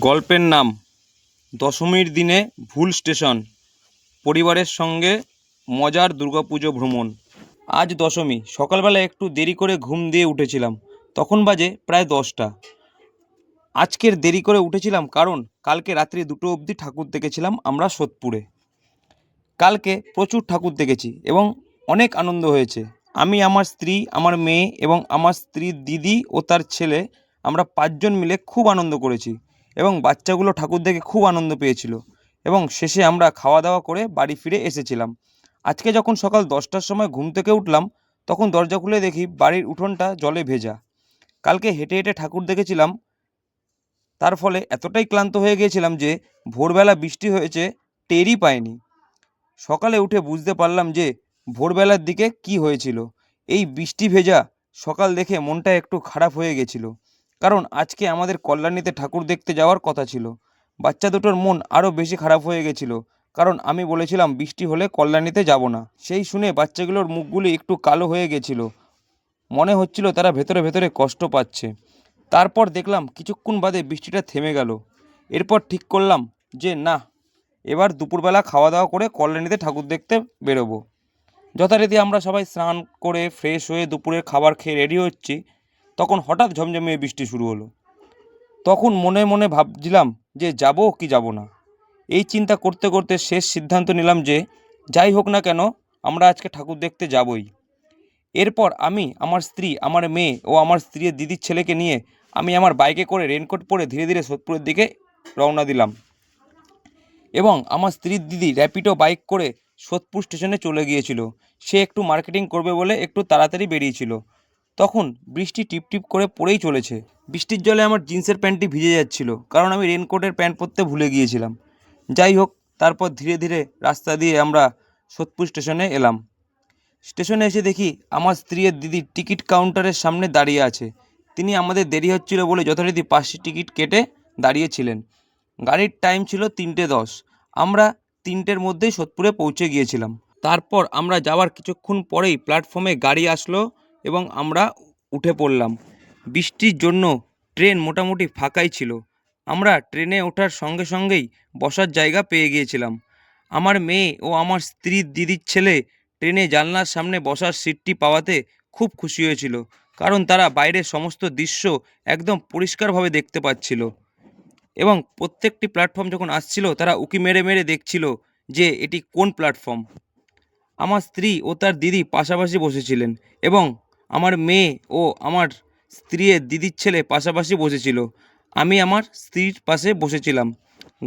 গল্পের নাম দশমীর দিনে ভুল স্টেশন, পরিবারের সঙ্গে মজার দুর্গাপুজো ভ্রমণ। আজ দশমী, সকালবেলা একটু দেরি করে ঘুম দিয়ে উঠেছিলাম, তখন বাজে প্রায় দশটা। আজকের দেরি করে উঠেছিলাম কারণ কালকে রাত্রি দুটো অবধি ঠাকুর দেখেছিলাম আমরা সোদপুরে। কালকে প্রচুর ঠাকুর দেখেছি এবং অনেক আনন্দ হয়েছে। আমি, আমার স্ত্রী, আমার মেয়ে এবং আমার স্ত্রীর দিদি ও তার ছেলে আমরা পাঁচজন মিলে খুব আনন্দ করেছি। এবং বাচ্চাগুলো ঠাকুর দেখে খুব আনন্দ পেয়েছিল। এবং শেষে আমরা খাওয়া দাওয়া করে বাড়ি ফিরে এসেছিলাম। আজকে যখন সকাল দশটার সময় ঘুম থেকে উঠলাম, তখন দরজা খুলে দেখি বাড়ির উঠোনটা জলে ভেজা। কালকে হেঁটে হেঁটে ঠাকুর দেখেছিলাম। তার ফলে এতটাই ক্লান্ত হয়ে গিয়েছিলাম যে ভোরবেলা বৃষ্টি হয়েছে, টেরই পাইনি। সকালে উঠে বুঝতে পারলাম যে ভোরবেলার দিকে কি হয়েছিল। এই বৃষ্টি ভেজা সকাল দেখে মনটা একটু খারাপ হয়ে গেছিল কারণ আজকে আমাদের কল্যাণীতে ঠাকুর দেখতে যাওয়ার কথা ছিল। বাচ্চা দুটোর মন আরও বেশি খারাপ হয়ে গেছিল। কারণ আমি বলেছিলাম, বৃষ্টি হলে কল্যাণীতে যাব না। সেই শুনে বাচ্চাগুলোর মুখগুলি একটু কালো হয়ে গেছিল। মনে হচ্ছিল তারা ভেতরে ভেতরে কষ্ট পাচ্ছে। তারপর দেখলাম, কিছুক্ষণ বাদে বৃষ্টিটা থেমে গেল। এরপর ঠিক করলাম যে, না, এবার দুপুরবেলা খাওয়া দাওয়া করে কল্যাণীতে ঠাকুর দেখতে বেরোবো। যথারীতি আমরা সবাই স্নান করে ফ্রেশ হয়ে দুপুরের খাবার খেয়ে রেডি হচ্ছি। তখন হঠাৎ ঝমঝমিয়ে বৃষ্টি শুরু হলো। তখন মনে মনে ভাবছিলাম যে যাব কি যাব না। এই চিন্তা করতে করতে শেষ সিদ্ধান্ত নিলাম যে যাই হোক না কেন, আমরা আজকে ঠাকুর দেখতে যাবই। এরপর আমি, আমার স্ত্রী, আমার মেয়ে ও আমার স্ত্রীর দিদির ছেলেকে নিয়ে আমি আমার বাইকে করে রেনকোট পরে ধীরে ধীরে সোদপুরের দিকে রওনা দিলাম এবং আমার স্ত্রীর দিদি র্যাপিডো বাইক করে সোদপুর স্টেশনে চলে গিয়েছিল। সে একটু মার্কেটিং করবে বলে একটু তাড়াতাড়ি বেরিয়েছিল। তখন বৃষ্টি টিপটিপ করে পড়েই চলেছে। বৃষ্টির জলে আমার জিন্সের প্যান্টটি ভিজে যাচ্ছিল, কারণ আমি রেনকোটের প্যান্ট পরতে ভুলে গিয়েছিলাম। যাই হোক, তারপর ধীরে ধীরে রাস্তা দিয়ে আমরা সোদপুর স্টেশনে এলাম। স্টেশনে এসে দেখি আমার স্ত্রীর দিদি টিকিট কাউন্টারের সামনে দাঁড়িয়ে আছে। তিনি আমাদের দেরি হচ্ছিল বলে যথারীতি পাঁচটি টিকিট কেটে দাঁড়িয়েছিলেন। গাড়ির টাইম ছিল তিনটে দশ। আমরা তিনটের মধ্যেই সোদপুরে পৌঁছে গিয়েছিলাম। তারপর আমরা যাওয়ার কিছুক্ষণ পরেই প্ল্যাটফর্মে গাড়ি আসলো এবং আমরা উঠে পড়লাম। বৃষ্টির জন্য ট্রেন মোটামুটি ফাঁকাই ছিল। আমরা ট্রেনে ওঠার সঙ্গে সঙ্গেই বসার জায়গা পেয়ে গিয়েছিলাম। আমার মেয়ে ও আমার স্ত্রীর দিদির ছেলে ট্রেনে জানলার সামনে বসার সিটটি পাওয়াতে খুব খুশি হয়েছিল, কারণ তারা বাইরের সমস্ত দৃশ্য একদম পরিষ্কারভাবে দেখতে পাচ্ছিল। এবং প্রত্যেকটি প্ল্যাটফর্ম যখন আসছিল, তারা উকি মেরে মেরে দেখছিল যে এটি কোন প্ল্যাটফর্ম আমার স্ত্রী ও তার দিদি পাশাপাশি বসেছিলেন এবং আমার মেয়ে ও আমার স্ত্রীয়ের দিদির ছেলে পাশাপাশি বসেছিল। আমি আমার স্ত্রীর পাশে বসেছিলাম।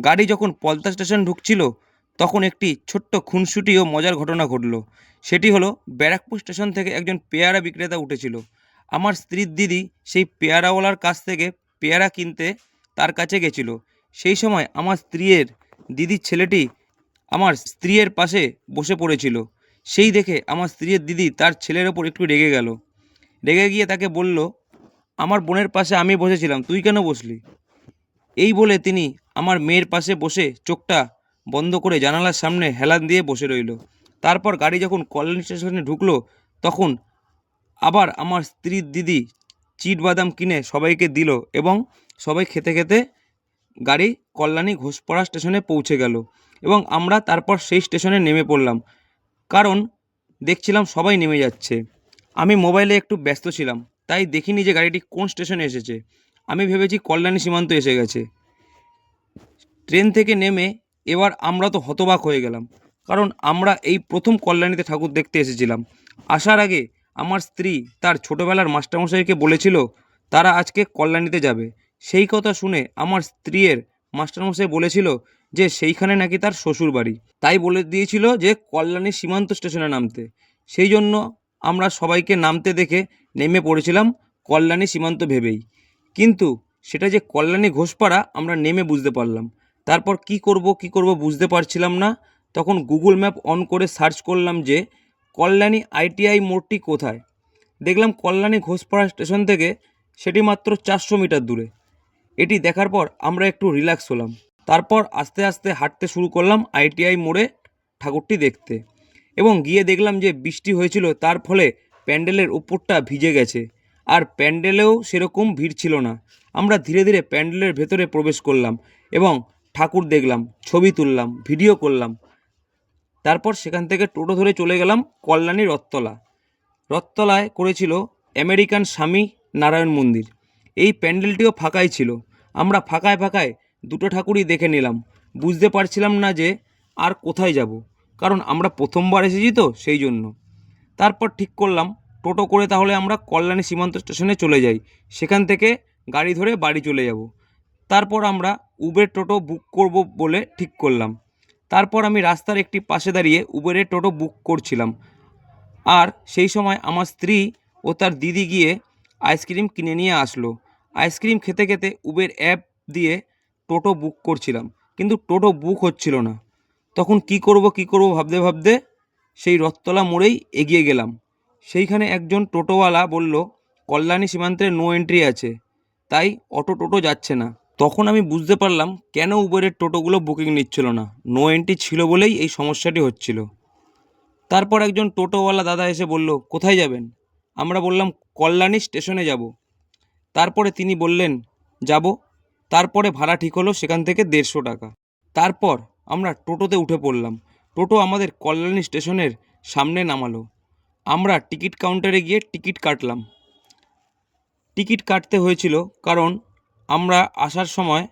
গাড়ি যখন পলতা স্টেশন ঢুকছিল, তখন একটি ছোট্ট খুনসুটি ও মজার ঘটনা ঘটলো। সেটি হলো, ব্যারাকপুর স্টেশন থেকে একজন পেয়ারা বিক্রেতা উঠেছিল। আমার স্ত্রীর দিদি সেই পেয়ারাওয়ালার কাছ থেকে পেয়ারা কিনতে তার কাছে গেছিল। সেই সময় আমার স্ত্রীয়ের দিদির ছেলেটি আমার স্ত্রীয়ের পাশে বসে পড়েছিল। সেই দেখে আমার স্ত্রীর দিদি তার ছেলের ওপর একটু রেগে গেল। রেগে গিয়ে তাকে বলল, আমার বোনের পাশে আমি বসেছিলাম, তুই কেন বসলি? এই বলে তিনি আমার মেয়ের পাশে বসে চোখটা বন্ধ করে জানালার সামনে হেলান দিয়ে বসে রইল। তারপর গাড়ি যখন কল্যাণ স্টেশনে ঢুকলো, তখন আবার আমার স্ত্রীর দিদি চিট বাদাম কিনে সবাইকে দিল এবং সবাই খেতে খেতে গাড়ি কল্যাণী ঘোষপাড়া স্টেশনে পৌঁছে গেল এবং আমরা তারপর সেই স্টেশনে নেমে পড়লাম। কারণ দেখছিলাম সবাই নেমে যাচ্ছে। আমি মোবাইলে একটু ব্যস্ত ছিলাম, তাই দেখিনি যে গাড়িটি কোন স্টেশনে এসেছে। আমি ভেবেছি কল্যাণী সীমান্ত এসে গেছে। ট্রেন থেকে নেমে এবার আমরা তো হতবাক হয়ে গেলাম, কারণ আমরা এই প্রথম কল্যাণীতে ঠাকুর দেখতে এসেছিলাম। আসার আগে আমার স্ত্রী তার ছোটোবেলার মাস্টারমশাইকে বলেছিল, তারা আজকে কল্যাণীতে যাবে। সেই কথা শুনে আমার স্ত্রীর মাস্টারমশাই বলেছিল যে সেইখানে নাকি তার শ্বশুর বাড়ি তাই বলে দিয়েছিল যে কল্যাণী সীমান্ত স্টেশনে নামতে। সেই জন্য আমরা সবাইকে নামতে দেখে নেমে পড়েছিলাম কল্যাণী সীমান্ত ভেবেই। কিন্তু সেটা যে কল্যাণী ঘোষপাড়া আমরা নেমে বুঝতে পারলাম। তারপর কি করব কি করব বুঝতে পারছিলাম না। তখন গুগল ম্যাপ অন করে সার্চ করলাম যে, কল্যাণী আইটিআই মোড়টি কোথায়? দেখলাম কল্যাণী ঘোষপাড়া স্টেশন থেকে সেটি মাত্র চারশো মিটার দূরে। এটি দেখার পর আমরা একটু রিল্যাক্স হলাম। তারপর আস্তে আস্তে হাঁটতে শুরু করলাম আইটিআই মোড়ে ঠাকুরটি দেখতে। এবং গিয়ে দেখলাম যে বৃষ্টি হয়েছিল, তার ফলে প্যান্ডেলের উপরটা ভিজে গেছে। আর প্যান্ডেলেও সেরকম ভিড় ছিল না। আমরা ধীরে ধীরে প্যান্ডেলের ভেতরে প্রবেশ করলাম এবং ঠাকুর দেখলাম, ছবি তুললাম, ভিডিও করলাম। তারপর সেখান থেকে টোটো ধরে চলে গেলাম কল্যাণী রথতলা। রথতলায় করেছিল আমেরিকান স্বামী নারায়ণ মন্দির। এই প্যান্ডেলটিও ফাঁকাই ছিল। আমরা ফাঁকায় ফাঁকায় দুটো ঠাকুরই দেখে নিলাম। বুঝতে পারছিলাম না যে আর কোথায় যাব। কারণ আমরা প্রথমবার এসেছি তো সেই জন্য। তারপর ঠিক করলাম, টোটো করে তাহলে আমরা কল্যাণী সীমান্ত স্টেশনে চলে যাই। সেখান থেকে গাড়ি ধরে বাড়ি চলে যাব। তারপর আমরা উবের টোটো বুক করব বলে ঠিক করলাম। তারপর আমি রাস্তার একটি পাশে দাঁড়িয়ে উবেরের টোটো বুক করছিলাম। আর সেই সময় আমার স্ত্রী ও তার দিদি গিয়ে আইসক্রিম কিনে নিয়ে আসলো। আইসক্রিম খেতে খেতে উবের অ্যাপ দিয়ে টোটো বুক করছিলাম। কিন্তু টোটো বুক হচ্ছিল না। তখন কি করব কি করব ভাবতে ভাবতে সেই রথতলা মোড়েই এগিয়ে গেলাম। সেইখানে একজন টোটোওয়ালা বলল, কল্যাণী সীমান্তে নো এন্ট্রি আছে, তাই অটো টোটো যাচ্ছে না। তখন আমি বুঝতে পারলাম, কেন উবেরের টোটোগুলো বুকিং নিচ্ছিল না। নো এন্ট্রি ছিল বলেই এই সমস্যাটি হচ্ছিল। তারপর একজন টোটোওয়ালা দাদা এসে বলল, কোথায় যাবেন? আমরা বললাম, কল্যাণী স্টেশনে যাব। তারপরে তিনি বললেন, যাব। তারপরে ভাড়া ঠিক হলো সেখান থেকে দেড়শো টাকা। তারপর আমরা টোটোতে উঠে পড়লাম। টোটো আমাদের কল্যাণী স্টেশনের সামনে নামালো। আমরা টিকিট কাউন্টারে গিয়ে টিকিট কাটলাম। টিকিট কাটতে হয়েছিল কারণ আমরা আসার সময়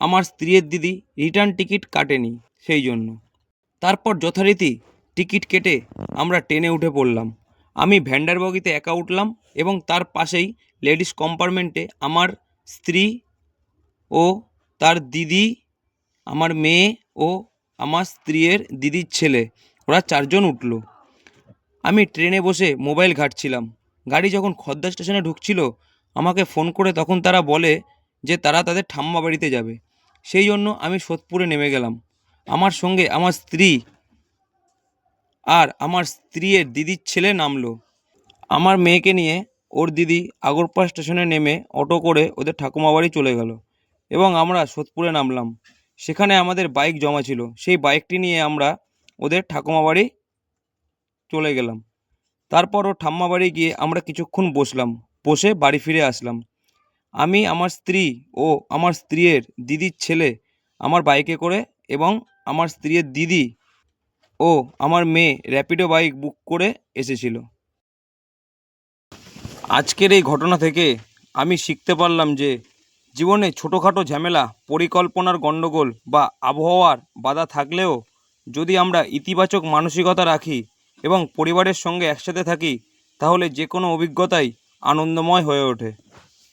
আমার স্ত্রীর দিদি রিটার্ন টিকিট কাটেনি সেই জন্য। তারপর যথারীতি টিকিট কেটে আমরা ট্রেনে উঠে পড়লাম। আমি ভ্যান্ডার বগিতে একা উঠলাম এবং তার পাশেই লেডিস কম্পার্টমেন্টে আমার স্ত্রী ও তার দিদি আমার মেয়ে ও আমার স্ত্রীর দিদির ছেলে। ওরা চারজন উঠল। আমি ট্রেনে বসে মোবাইল ঘাঁটছিলাম। গাড়ি যখন খদ্দা স্টেশনে ঢুকছিল, আমাকে ফোন করে তখন তারা বলে যে তারা তাদের ঠাম্মা বাড়িতে যাবে। সেই জন্য আমি সোদপুরে নেমে গেলাম। আমার সঙ্গে আমার স্ত্রী আর আমার স্ত্রীয়ের দিদির ছেলে নামলো। আমার মেয়েকে নিয়ে ওর দিদি আগরপাড়া স্টেশনে নেমে অটো করে ওদের ঠাকুমা বাড়ি চলে গেল এবং আমরা সোদপুরে নামলাম। সেখানে আমাদের বাইক জমা ছিল। সেই বাইকটি নিয়ে আমরা ওদের ঠাকুমা বাড়ি চলে গেলাম। তারপর ও ঠাম্মা বাড়ি গিয়ে আমরা কিছুক্ষণ বসলাম। বসে বাড়ি ফিরে আসলাম। আমি, আমার স্ত্রী ও আমার স্ত্রীর দিদির ছেলে আমার বাইকে করে এবং আমার স্ত্রীর দিদি ও আমার মেয়ে র্যাপিডো বাইক বুক করে এসেছিল। আজকের এই ঘটনা থেকে আমি শিখতে পারলাম যে জীবনে ছোটোখাটো ঝামেলা, পরিকল্পনার গণ্ডগোল বা আবহাওয়ার বাধা থাকলেও যদি আমরা ইতিবাচক মানসিকতা রাখি এবং পরিবারের সঙ্গে একসাথে থাকি, তাহলে যে কোনো অভিজ্ঞতাই আনন্দময় হয়ে ওঠে।